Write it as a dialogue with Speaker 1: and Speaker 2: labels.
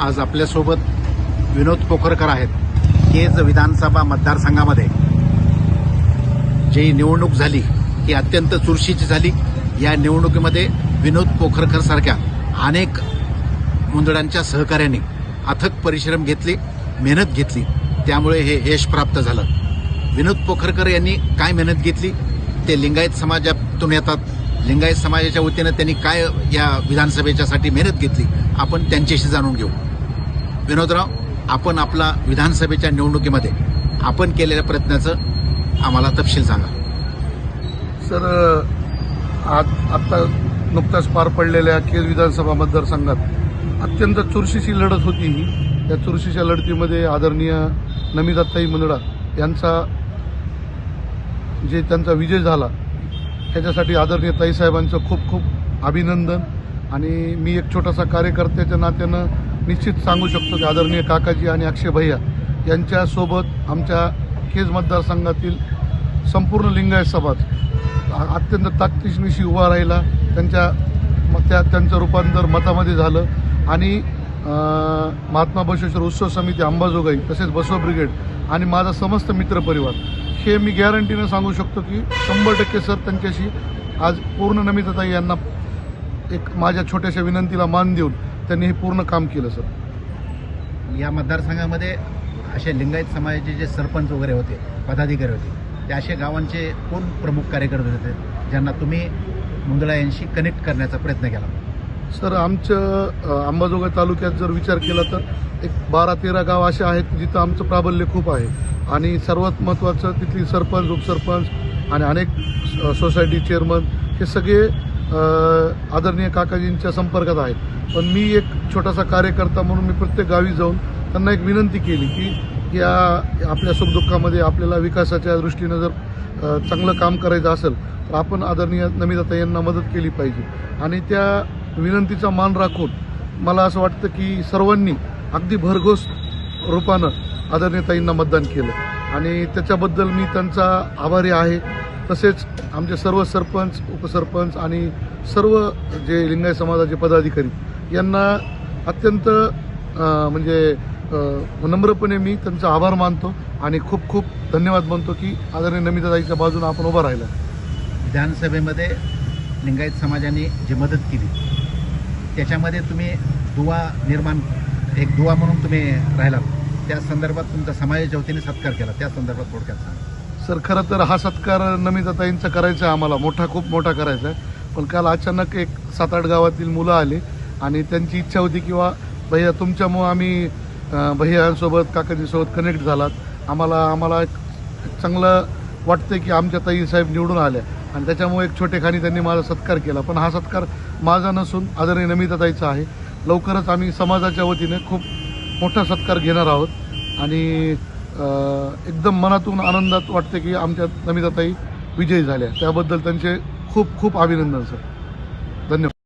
Speaker 1: आज आपल्यासोबत विनोद पोखरकर आहेत. केज विधानसभा मतदारसंघामध्ये. जी निवडणूक झाली ही अत्यंत चुरशीची झाली. या निवडणुकीमध्ये विनोद पोखरकर सारख्या अनेक मुंदडांच्या सहकार्याने अथक परिश्रम घेतले मेहनत घेतली. त्यामुळे हे यश प्राप्त झालं. विनोद पोखरकर यांनी काय मेहनत घेतली? ते लिंगायत समाजातून येतात. लिंगायत समाजाच्या वतीनं त्यांनी काय या विधानसभेच्यासाठी मेहनत घेतली? आपण त्यांच्याशी जाणून घेऊ. विनोदराव आपण आपला विधानसभेच्या निवडणुकीमध्ये आपण केलेल्या प्रयत्नाचं आम्हाला तपशील सांगा.
Speaker 2: सर आज आत्ता नुकताच पार पडलेल्या केज विधानसभा मतदारसंघात अत्यंत चुरशीची लढत होती ही. त्या चुरशीच्या लढतीमध्ये आदरणीय नमिताताई मुंदडा यांचा जे त्यांचा विजय झाला त्याच्यासाठी आदरणीय ताईसाहेबांचं खूप खूप अभिनंदन. आणि मी एक छोटासा कार्यकर्त्याच्या नात्यानं निश्चित सांगू शकतो की आदरणीय काकाजी आणि अक्षय भैया यांच्यासोबत आमच्या केज मतदारसंघातील संपूर्ण लिंगायत समाज अत्यंत ताकदीनिशी उभा राहिला. त्यांच्या म- त्या त्यांचं रूपांतर मतामध्ये झालं. आणि महात्मा बसवेश्वर उत्सव समिती अंबाजोगाई तसेच बसव ब्रिगेड आणि माझा समस्त मित्रपरिवार हे मी गॅरंटीनं सांगू शकतो की शंभर टक्के सर त्यांच्याशी आज पूर्ण नमितताई यांना एक माझ्या छोट्याशा विनंतीला मान देऊन त्यांनी हे पूर्ण काम केलं सर.
Speaker 1: या मतदारसंघामध्ये असे लिंगायत समाजाचे जे सरपंच वगैरे होते पदाधिकारी होते ते असे गावांचे कोण प्रमुख कार्यकर्ते होते ज्यांना तुम्ही मुंदळा यांशी कनेक्ट करण्याचा प्रयत्न केला?
Speaker 2: सर आमचं अंबाजोगाई तालुक्यात जर विचार केला तर एक बारा तेरा गाव असे आहेत जिथं आमचं प्राबल्य खूप आहे. आणि सर्वात महत्त्वाचं तिथली सरपंच उपसरपंच आणि अनेक सोसायटी चेअरमन हे सगळे आदरणीय काकाजींच्या संपर्कात आहेत. पण मी एक छोटासा कार्यकर्ता म्हणून मी प्रत्येक गावी जाऊन त्यांना एक विनंती केली की या आपल्या सुखदुःखामध्ये आपल्याला विकासाच्या दृष्टीनं जर चांगलं काम करायचं असेल तर आपण आदरणीय नमिताता यांना मदत केली पाहिजे. आणि त्या विनंतीचा मान राखून मला असं वाटतं की सर्वांनी अगदी भरघोस रूपानं आदरणीय ताईंना मतदान केलं. आणि त्याच्याबद्दल मी त्यांचा आभारी आहे. तसेच आमचे सर्व सरपंच उपसरपंच आणि सर्व जे लिंगायत समाजाचे पदाधिकारी यांना अत्यंत म्हणजे नम्रपणे मी त्यांचा आभार मानतो आणि खूप खूप धन्यवाद मानतो की आदरणीय नमिताताईच्या बाजूने आपण उभा राहिला.
Speaker 1: विधानसभेमध्ये लिंगायत समाजाने जी मदत केली त्याच्यामध्ये तुम्ही दुवा निर्माण एक दुवा म्हणून तुम्ही राहिला त्या संदर्भात तुमचा समाजाच्या वतीने सत्कार केला त्या संदर्भात थोडक्यात सांगा.
Speaker 2: सर खरं तर हा सत्कार नमिताताईंचा करायचा आहे आम्हाला. मोठा खूप मोठा करायचा आहे. पण काल अचानक एक सात आठ गावातील मुलं आली आणि त्यांची इच्छा होती किंवा भैया तुमच्यामुळं आम्ही अं, भैयांसोबत काकाजीसोबत कनेक्ट झालात. आम्हाला आम्हाला एक चांगलं वाटतं की आमच्या ताई साहेब निवडून आल्या. आणि त्याच्यामुळे एक छोटेखानी त्यांनी माझा सत्कार केला. पण हा सत्कार माझा नसून आदरणीय नमिताताईचा आहे. लवकरच आम्ही समाजाच्या वतीने खूप मोठा सत्कार घेणार आहोत. आणि एकदम मनातून आनंदात वाटते की आमच्या नमिताताई विजयी झाल्या. त्याबद्दल त्यांचे खूप खूप अभिनंदन सर. धन्यवाद.